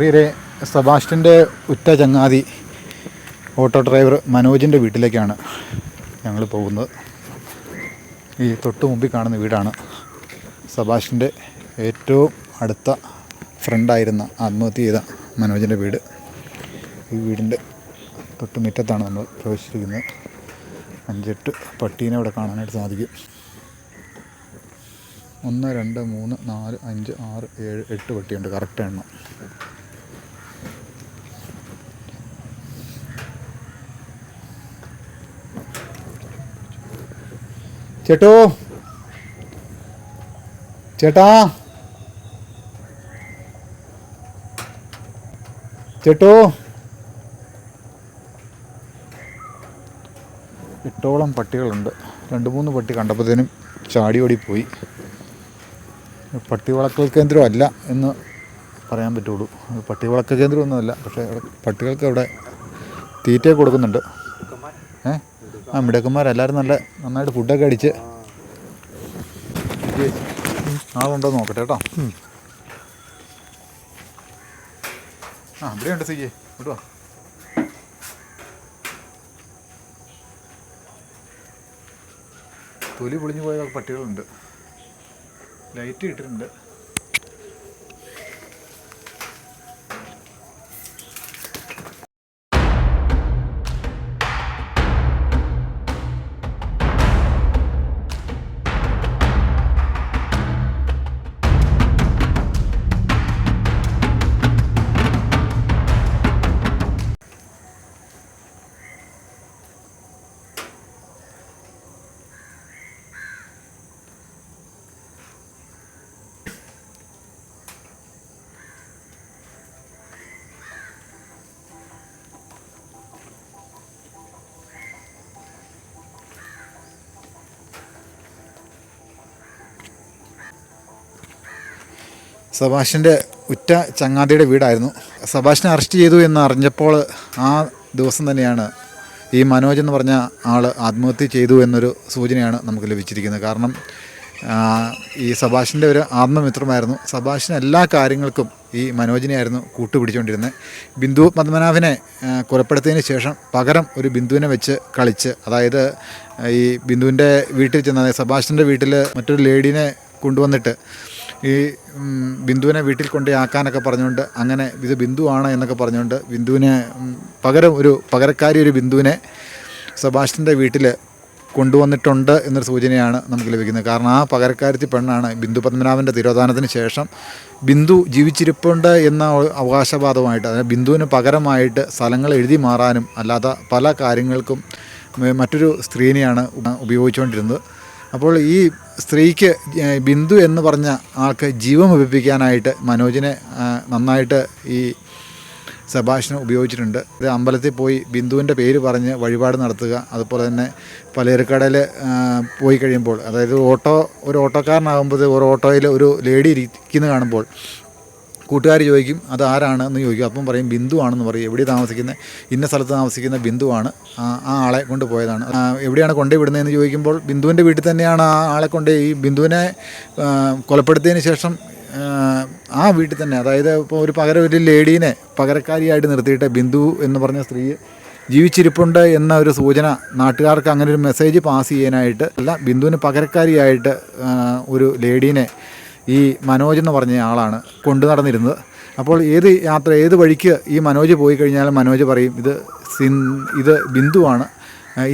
പ്രിയരെ സബാസ്റ്റിന്റെ ഉറ്റ ചങ്ങാതി ഓട്ടോ ഡ്രൈവർ മനോജിന്റെ വീട്ടിലേക്കാണ് ഞങ്ങൾ പോകുന്നത്. ഈ തൊട്ട് മുമ്പിൽ കാണുന്ന വീടാണ് സബാഷിന്റെ ഏറ്റവും അടുത്ത ഫ്രണ്ടായിരുന്ന ആത്മഹത്യ ചെയ്ത മനോജിന്റെ വീട്. ഈ വീടിന്റെ തൊട്ട് മുറ്റത്താണ് നമ്മൾ പ്രവേശിച്ചിരിക്കുന്നത്. അഞ്ചെട്ട് പട്ടീനെ ഇവിടെ കാണാനായിട്ട് സാധിക്കും. ഒന്ന് രണ്ട് മൂന്ന് നാല് അഞ്ച് ആറ് ഏഴ് എട്ട് പട്ടിയുണ്ട്. കറക്റ്റ് എണ്ണം. ചേട്ടോ. ചേട്ടാ. ചേട്ടോ. എട്ടോളം പട്ടികളുണ്ട്. രണ്ട് മൂന്ന് പട്ടി കണ്ടപ്പോഴത്തേനും ചാടിയോടി പോയി. പട്ടി കേന്ദ്രം അല്ല എന്ന് പറയാൻ പറ്റുള്ളൂ. പട്ടി വളർത്തൽ കേന്ദ്രമൊന്നുമല്ല പക്ഷേ പട്ടികൾക്ക് അവിടെ തീറ്റ കൊടുക്കുന്നുണ്ട്. ആ മിടക്കന്മാരെല്ലാവരും നല്ല നന്നായിട്ട് ഫുഡൊക്കെ അടിച്ച് ആളുണ്ടോ നോക്കട്ടെ കേട്ടോ. ആ അവിടെയുണ്ട് സിജി ഇങ്ങോട്ട് വാ. തൊലി പൊളിഞ്ഞു പോയ പട്ടികളുണ്ട്. ലൈറ്റ് ഇട്ടിട്ടുണ്ട്. സബാഷിന്റെ ഉറ്റ ചങ്ങാതിയുടെ വീടായിരുന്നു. സബാഷിനെ അറസ്റ്റ് ചെയ്തു എന്ന് അറിഞ്ഞപ്പോൾ ആ ദിവസം തന്നെയാണ് ഈ മനോജ് എന്ന് പറഞ്ഞ ആൾ ആത്മഹത്യ ചെയ്തു എന്നൊരു സൂചനയാണ് നമുക്ക് ലഭിച്ചിരിക്കുന്നത്. കാരണം ഈ സബാഷിന്റെ ഒരു ആത്മമിത്രമായിരുന്നു. സബാഷിന് എല്ലാ കാര്യങ്ങൾക്കും ഈ മനോജിനെയായിരുന്നു കൂട്ടുപിടിച്ചുകൊണ്ടിരുന്നത്. ബിന്ദു പത്മനാഭനെ കൊലപ്പെടുത്തിയതിന് ശേഷം പകരം ഒരു ബിന്ദുവിനെ വെച്ച് കളിച്ച് അതായത് ഈ ബിന്ദുവിന്റെ വീട്ടിൽ ചെന്ന സബാഷിന്റെ വീട്ടിൽ മറ്റൊരു ലേഡീനെ കൊണ്ടുവന്നിട്ട് ഈ ബിന്ദുവിനെ വീട്ടിൽ കൊണ്ടേ ആക്കാനൊക്കെ പറഞ്ഞുകൊണ്ട് അങ്ങനെ ഇത് ബിന്ദുവാണ് എന്നൊക്കെ പറഞ്ഞുകൊണ്ട് ബിന്ദുവിനെ പകരം ഒരു പകരക്കാരി ഒരു ബിന്ദുവിനെ സെബാസ്റ്റ്യന്റെ വീട്ടിൽ കൊണ്ടുവന്നിട്ടുണ്ട് എന്നൊരു സൂചനയാണ് നമുക്ക് ലഭിക്കുന്നത്. കാരണം ആ പകരക്കാരത്തി പെണ്ണാണ് ബിന്ദു പത്മനാഭന്റെ തിരോധാനത്തിന് ശേഷം ബിന്ദു ജീവിച്ചിരിപ്പുണ്ട് എന്ന അവകാശവാദമായിട്ട് അതായത് ബിന്ദുവിന് പകരമായിട്ട് സ്ഥലങ്ങൾ എഴുതി മാറാനും അല്ലാത്ത പല കാര്യങ്ങൾക്കും മറ്റൊരു സ്ത്രീനെയാണ് ഉപയോഗിച്ചുകൊണ്ടിരുന്നത്. അപ്പോൾ ഈ സ്ത്രീക്ക് ബിന്ദു എന്ന് പറഞ്ഞ ആൾക്ക് ജീവൻ ഒപ്പിപ്പിക്കാനായിട്ട് മനോജിനെ നന്നായിട്ട് ഈ സഭാഷണം ഉപയോഗിച്ചിട്ടുണ്ട്. ഇത് അമ്പലത്തിൽ പോയി ബിന്ദുവിന്റെ പേര് പറഞ്ഞ് വഴിപാട് നടത്തുക അതുപോലെ തന്നെ പലചരക്കടയിൽ പോയി കഴിയുമ്പോൾ അതായത് ഓട്ടോ ഒരു ഓട്ടോക്കാരനാകുമ്പോൾ ഒരു ഓട്ടോയിൽ ഒരു ലേഡി ഇരിക്കുന്ന കാണുമ്പോൾ കൂട്ടുകാർ ചോദിക്കും അത് ആരാണെന്ന് ചോദിക്കും. അപ്പം പറയും ബിന്ദു ആണെന്ന് പറയും. എവിടെ താമസിക്കുന്നത് ഇന്ന സ്ഥലത്ത് താമസിക്കുന്ന ബിന്ദുവാണ് ആ ആളെ കൊണ്ടുപോയതാണ് എവിടെയാണ് കൊണ്ടുവിടുന്നതെന്ന് ചോദിക്കുമ്പോൾ ബിന്ദുവിന്റെ വീട്ടിൽ തന്നെയാണ് ആ ആളെ കൊണ്ട് ഈ ബിന്ദുവിനെ കൊലപ്പെടുത്തിയതിന് ശേഷം ആ വീട്ടിൽ തന്നെ അതായത് ഇപ്പോൾ ഒരു പകരം ഒരു ലേഡീനെ പകരക്കാരിയായിട്ട് നിർത്തിയിട്ട് ബിന്ദു എന്ന് പറഞ്ഞ സ്ത്രീ ജീവിച്ചിരിപ്പുണ്ട് എന്ന ഒരു സൂചന നാട്ടുകാർക്ക് അങ്ങനെ ഒരു മെസ്സേജ് പാസ് ചെയ്യാനായിട്ട് അല്ല ബിന്ദുവിന് പകരക്കാരിയായിട്ട് ഒരു ലേഡീനെ ഈ മനോജ് എന്ന് പറഞ്ഞ ആളാണ് കൊണ്ടു നടന്നിരുന്നത്. അപ്പോൾ ഏത് യാത്ര ഏത് വഴിക്ക് ഈ മനോജ് പോയി കഴിഞ്ഞാൽ മനോജ് പറയും ഇത് സിൻ ഇത് ബിന്ദുവാണ്.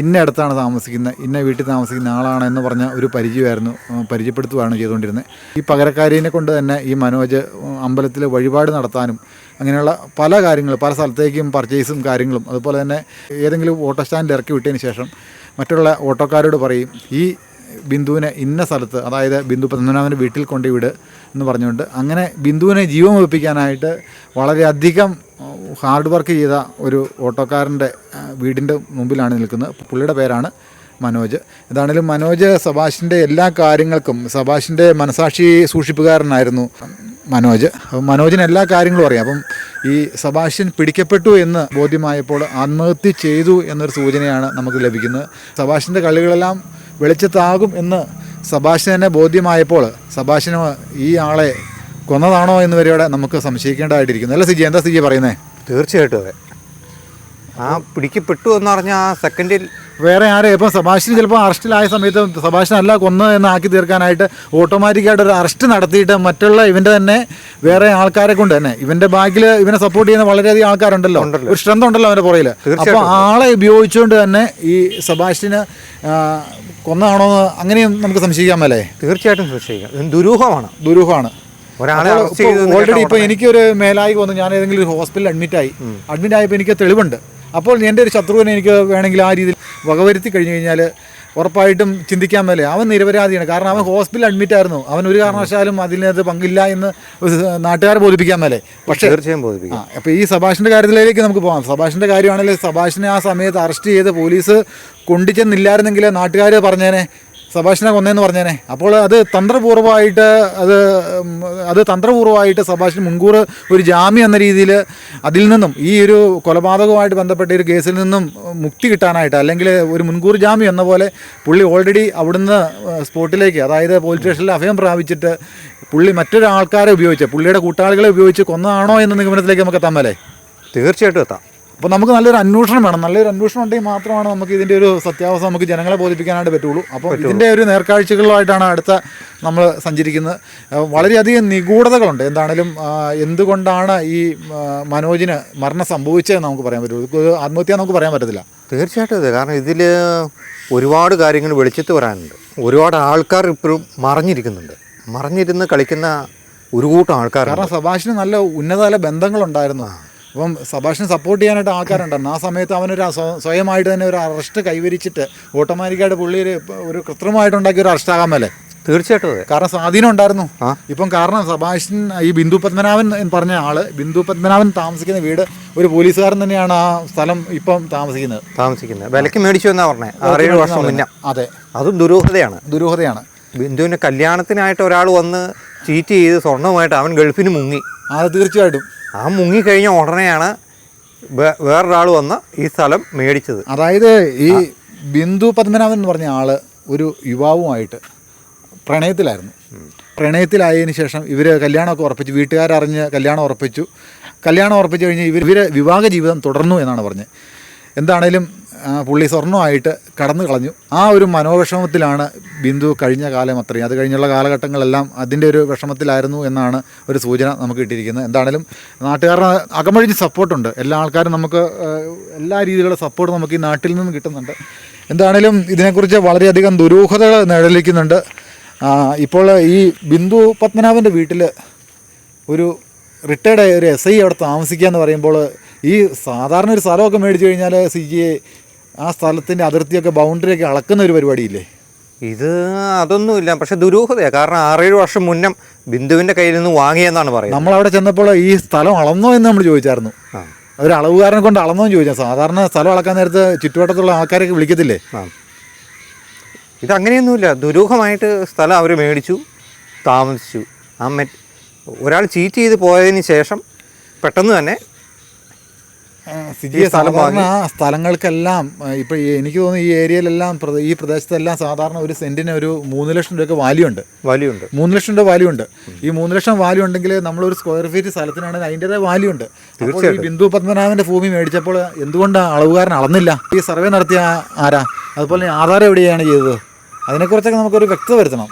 ഇന്ന ഇടത്താണ് താമസിക്കുന്നത് ഇന്ന വീട്ടിൽ താമസിക്കുന്ന ആളാണ് എന്ന് പറഞ്ഞ ഒരു പരിചയമായിരുന്നു പരിചയപ്പെടുത്തുകയാണ് ചെയ്തുകൊണ്ടിരുന്നത്. ഈ പകരക്കാരിനെ കൊണ്ട് തന്നെ ഈ മനോജ് അമ്പലത്തിൽ വഴിപാട് നടത്താനും അങ്ങനെയുള്ള പല കാര്യങ്ങൾ പല സ്ഥലത്തേക്കും പർച്ചേസും കാര്യങ്ങളും അതുപോലെ തന്നെ ഏതെങ്കിലും ഓട്ടോ സ്റ്റാൻഡിൽ ഇറക്കി വിട്ടതിന് ശേഷം മറ്റുള്ള ഓട്ടോക്കാരോട് പറയും ഈ ബിന്ദുവിനെ ഇന്ന സ്ഥലത്ത് അതായത് ബിന്ദു പത്മനാഭന്റെ വീട്ടിൽ കൊണ്ടുപോയി വിട് എന്ന് പറഞ്ഞുകൊണ്ട് അങ്ങനെ ബിന്ദുവിനെ ജീവൻ വെപ്പിക്കാനായിട്ട് വളരെയധികം ഹാർഡ് വർക്ക് ചെയ്ത ഒരു ഓട്ടോക്കാരന്റെ വീടിന്റെ മുമ്പിലാണ് നിൽക്കുന്നത്. പുള്ളിയുടെ പേരാണ് മനോജ്. ഇതാണെങ്കിലും മനോജ് സബാഷിന്റെ എല്ലാ കാര്യങ്ങൾക്കും സബാഷിന്റെ മനസാക്ഷി സൂക്ഷിപ്പുകാരനായിരുന്നു മനോജ്. അപ്പം മനോജിന് എല്ലാ കാര്യങ്ങളും അറിയാം. അപ്പം ഈ സബാഷ്യൻ പിടിക്കപ്പെട്ടു എന്ന് ബോധ്യമായപ്പോൾ ആത്മഹത്യ ചെയ്തു എന്നൊരു സൂചനയാണ് നമുക്ക് ലഭിക്കുന്നത്. സബാഷിന്റെ കളികളെല്ലാം വെളിച്ചത്താകും എന്ന് സബാഷിനെ ബോധ്യമായപ്പോൾ സബാഷിന് ഈ ആളെ കൊന്നതാണോ എന്ന് വരെയോടെ നമുക്ക് സംശയിക്കേണ്ടതായിട്ടിരിക്കുന്നു. അല്ല സിജി? എന്താ സിജി പറയുന്നത് തീർച്ചയായിട്ടും അതെ. ആ പിടിക്കപ്പെട്ടു എന്ന് പറഞ്ഞാൽ ആ സെക്കൻഡിൽ വേറെ ആരെ? ഇപ്പം സബാഷിന് ചിലപ്പോൾ അറസ്റ്റിലായ സമയത്ത് സബാഷിനല്ല കൊന്ന് എന്ന് ആക്കി തീർക്കാനായിട്ട് ഓട്ടോമാറ്റിക്കായിട്ട് ഒരു അറസ്റ്റ് നടത്തിയിട്ട് മറ്റുള്ള ഇവന്റെ തന്നെ വേറെ ആൾക്കാരെ കൊണ്ട് തന്നെ. ഇവന്റെ ബാക്കിൽ ഇവനെ സപ്പോർട്ട് ചെയ്യുന്ന വളരെയധികം ആൾക്കാരുണ്ടല്ലോ. ഉണ്ടല്ലോ. ഒരു സ്ട്രെങ്ത് ഉണ്ടല്ലോ അവന്റെ പുറയിൽ അപ്പോൾ ആളെ ഉപയോഗിച്ചുകൊണ്ട് തന്നെ ഈ സബാഷിന് കൊന്നാണോ എന്ന് അങ്ങനെയും നമുക്ക് സംശയിക്കാൻ മേലേ തീർച്ചയായിട്ടും സംശയിക്കാം. ദുരൂഹമാണ്. ദുരൂഹമാണ്. ഓൾറെഡി ഇപ്പൊ എനിക്കൊരു മേലായി വന്നു. ഞാൻ ഏതെങ്കിലും ഒരു ഹോസ്പിറ്റലിൽ അഡ്മിറ്റ് ആയി. അഡ്മിറ്റ് ആയപ്പോൾ എനിക്ക് തെളിവുണ്ട്. അപ്പോൾ എന്റെ ഒരു ശത്രുവിനെ എനിക്ക് വേണമെങ്കിൽ ആ രീതിയിൽ വകവരുത്തി കഴിഞ്ഞു കഴിഞ്ഞാൽ ഉറപ്പായിട്ടും ചിന്തിക്കാൻ മേലെ. അവൻ നിരപരാധിയാണ്. കാരണം അവൻ ഹോസ്പിറ്റലിൽ അഡ്മിറ്റ് ആയിരുന്നു. അവൻ ഒരു കാരണവശാലും അതിനകത്ത് പങ്കില്ല എന്ന് നാട്ടുകാരെ ബോധിപ്പിക്കാൻ മേലെ. പക്ഷേ തീർച്ചയായും ബോധിപ്പിക്കും. അപ്പോൾ ഈ സഭാഷിന്റെ കാര്യത്തിലേക്ക് നമുക്ക് പോകാം. സഭാഷിന്റെ കാര്യമാണെങ്കിൽ സഭാഷിനെ ആ സമയത്ത് അറസ്റ്റ് ചെയ്ത് പോലീസ് കൊണ്ടുചെന്നില്ലായിരുന്നെങ്കിൽ നാട്ടുകാർ പറഞ്ഞേനെ സഭാഷിനെ കൊന്നേന്ന് പറഞ്ഞേനെ. അപ്പോൾ അത് തന്ത്രപൂർവമായിട്ട് അത് അത് തന്ത്രപൂർവമായിട്ട് സഭാഷിന് മുൻകൂർ ഒരു ജാമ്യം എന്ന രീതിയിൽ അതിൽ നിന്നും ഈ ഒരു കൊലപാതകവുമായിട്ട് ബന്ധപ്പെട്ട ഒരു കേസിൽ നിന്നും മുക്തി കിട്ടാനായിട്ട് അല്ലെങ്കിൽ ഒരു മുൻകൂർ ജാമ്യം എന്ന പോലെ പുള്ളി ഓൾറെഡി അവിടുന്ന് സ്പോട്ടിലേക്ക് അതായത് പോലീസ് സ്റ്റേഷനിൽ അഭയം പ്രാപിച്ചിട്ട് പുള്ളി മറ്റൊരാൾക്കാരെ ഉപയോഗിച്ച് പുള്ളിയുടെ കൂട്ടാളികളെ ഉപയോഗിച്ച് കൊന്നതാണോ എന്ന നിഗമനത്തിലേക്ക് നമുക്ക് എത്താൻ തീർച്ചയായിട്ടും എത്താം. അപ്പോൾ നമുക്ക് നല്ലൊരു അന്വേഷണം വേണം. നല്ലൊരു അന്വേഷണം ഉണ്ടെങ്കിൽ മാത്രമാണ് നമുക്ക് ഇതിന്റെ ഒരു സത്യാവസ്ഥ നമുക്ക് ജനങ്ങളെ ബോധിപ്പിക്കാനായിട്ട് പറ്റുള്ളൂ. അപ്പോൾ ഇതിന്റെ ഒരു നേർക്കാഴ്ചകളുമായിട്ടാണ് അടുത്ത നമ്മൾ സഞ്ചരിക്കുന്നത്. വളരെയധികം നിഗൂഢതകളുണ്ട്. എന്താണേലും എന്തുകൊണ്ടാണ് ഈ മനോജിന് മരണം സംഭവിച്ചതെന്ന് നമുക്ക് പറയാൻ പറ്റുള്ളൂ. ആത്മഹത്യ നമുക്ക് പറയാൻ പറ്റത്തില്ല. തീർച്ചയായിട്ടും അതെ. കാരണം ഇതിൽ ഒരുപാട് കാര്യങ്ങൾ വെളിച്ചത്ത് വരാനുണ്ട്. ഒരുപാട് ആൾക്കാർ ഇപ്പോഴും മറിഞ്ഞിരിക്കുന്നുണ്ട്. മറിഞ്ഞിരുന്ന് കളിക്കുന്ന ഒരു കൂട്ടം ആൾക്കാർ കാരണം സഭാഷിന് നല്ല ഉന്നതതല ബന്ധങ്ങളുണ്ടായിരുന്നു. അപ്പം സഭാഷിനെ സപ്പോർട്ട് ചെയ്യാനായിട്ട് ആൾക്കാരുണ്ടായിരുന്നു ആ സമയത്ത് അവനൊരു സ്വയമായിട്ട് തന്നെ ഒരു അറസ്റ്റ് കൈവരിച്ചിട്ട് ഓട്ടോമാറ്റിക്കായിട്ട് പുള്ളി ഒരു ഒരു കൃത്രിമമായിട്ട് ഉണ്ടാക്കിയ ഒരു അറസ്റ്റ് ആകാൻ മേലെ. തീർച്ചയായിട്ടും അതെ. കാരണം സ്വാധീനം ഉണ്ടായിരുന്നു. ഇപ്പം കാരണം സഭാഷൻ ഈ ബിന്ദു പത്മനാഭൻ എന്ന് പറഞ്ഞ ആൾ ബിന്ദു പത്മനാഭൻ താമസിക്കുന്ന വീട് ഒരു പോലീസുകാരൻ തന്നെയാണ് ആ സ്ഥലം ഇപ്പം താമസിക്കുന്നത്. താമസിക്കുന്നത്. വിലക്ക് മേടിച്ചു എന്നാ പറഞ്ഞേ? ആറേഴ് വർഷം മുന്നേ. അതെ. അതും ദുരൂഹതയാണ്. ദുരൂഹതയാണ്. ബിന്ദുവിന്റെ കല്യാണത്തിനായിട്ട് ഒരാൾ വന്ന് ചീറ്റ് ചെയ്ത് സ്വർണവുമായിട്ട് അവൻ ഗൾഫിന് മുങ്ങി. അത് തീർച്ചയായിട്ടും. ആ മുങ്ങിക്കഴിഞ്ഞ ഉടനെയാണ് വേറൊരാൾ വന്ന് ഈ സ്ഥലം മേടിച്ചത്. അതായത് ഈ ബിന്ദു പത്മനാഭൻ എന്ന് പറഞ്ഞ ആൾ ഒരു യുവാവുമായിട്ട് പ്രണയത്തിലായിരുന്നു. പ്രണയത്തിലായതിനു ശേഷം ഇവർ കല്യാണമൊക്കെ ഉറപ്പിച്ചു വീട്ടുകാരറിഞ്ഞ് കല്യാണം ഉറപ്പിച്ചു. കല്യാണം ഉറപ്പിച്ചു കഴിഞ്ഞ് ഇവർ ഇവർ വിവാഹ ജീവിതം തുടർന്നു എന്നാണ് പറഞ്ഞത്. എന്താണേലും പുള്ളി സ്വർണമായിട്ട് കടന്നു കളഞ്ഞു. ആ ഒരു മനോവിഷമത്തിലാണ് ബിന്ദു കഴിഞ്ഞ കാലം അത്രയും. അത് കഴിഞ്ഞുള്ള കാലഘട്ടങ്ങളെല്ലാം അതിന്റെ ഒരു വിഷമത്തിലായിരുന്നു എന്നാണ് ഒരു സൂചന നമുക്ക് കിട്ടിയിരിക്കുന്നത്. എന്താണേലും നാട്ടുകാരുടെ അകമഴിഞ്ഞ് സപ്പോർട്ടുണ്ട്. എല്ലാ ആൾക്കാരും നമുക്ക് എല്ലാ രീതിയിലുള്ള സപ്പോർട്ട് നമുക്ക് ഈ നാട്ടിൽ നിന്നും കിട്ടുന്നുണ്ട്. എന്താണേലും ഇതിനെക്കുറിച്ച് വളരെയധികം ദുരൂഹതകൾ നിഴലിക്കുന്നുണ്ട്. ഇപ്പോൾ ഈ ബിന്ദു പത്മനാഭന്റെ വീട്ടിൽ ഒരു റിട്ടയർഡ് ഒരു എസ് ഐ അവിടെ താമസിക്കുക എന്ന് പറയുമ്പോൾ ഈ സാധാരണ ഒരു സ്ഥലമൊക്കെ മേടിച്ചു കഴിഞ്ഞാൽ സി ജി ആ സ്ഥലത്തിന്റെ അതിർത്തിയൊക്കെ ബൗണ്ടറിയൊക്കെ അളക്കുന്ന ഒരു പരിപാടിയില്ലേ? ഇത് അതൊന്നുമില്ല പക്ഷെ ദുരൂഹതയാണ് കാരണം ആറേഴ് വർഷം മുന്നം ബിന്ദുവിന്റെ കയ്യിൽ നിന്ന് വാങ്ങിയെന്നാണ് പറയുന്നത്. നമ്മൾ അവിടെ ചെന്നപ്പോൾ ഈ സ്ഥലം അളന്നോ എന്ന് നമ്മൾ ചോദിച്ചായിരുന്നു. ഒരു അളവുകാരനെ കൊണ്ട് അളന്നോ എന്ന് ചോദിച്ചാൽ സാധാരണ സ്ഥലം അളക്കാൻ നേരത്ത് ചുറ്റുവട്ടത്തുള്ള ആൾക്കാരൊക്കെ വിളിക്കത്തില്ലേ? ഇത് ഇതങ്ങനെയൊന്നുമില്ല. ദുരൂഹമായിട്ട് സ്ഥലം അവർ മേടിച്ചു താമസിച്ചു. ആ മെ ഒരാൾ ചീറ്റ് ചെയ്ത് പോയതിന് ശേഷം പെട്ടെന്ന് തന്നെ സിജി സാധാരണ സ്ഥലങ്ങൾക്കെല്ലാം ഇപ്പോൾ എനിക്ക് തോന്നുന്നു ഈ ഏരിയയിലെല്ലാം ഈ പ്രദേശത്തെല്ലാം സാധാരണ ഒരു സെന്റിന് ഒരു മൂന്ന് ലക്ഷം രൂപയൊക്കെ വാല്യൂ ഉണ്ട്. വലിയുണ്ട് മൂന്ന് ലക്ഷം രൂപ വാല്യൂ ഉണ്ട്. ഈ മൂന്ന് ലക്ഷം വാല്യൂ ഉണ്ടെങ്കിൽ നമ്മൾ ഒരു സ്ക്വയർ ഫീറ്റ് സ്ഥലത്തിനാണെങ്കിൽ അതിന്റെതായ വാല്യൂ ഉണ്ട്. ഈ ബിന്ദു പത്മനാഭന്റെ ഭൂമി മേടിച്ചപ്പോൾ എന്തുകൊണ്ടാണ് അളവുകാരൻ അളന്നില്ല? ഈ സർവേ നടത്തിയ ആരാ? അതുപോലെ ആധാരം എവിടെയാണ് ചെയ്തത്? അതിനെക്കുറിച്ചൊക്കെ നമുക്കൊരു വ്യക്തത വരുത്തണം.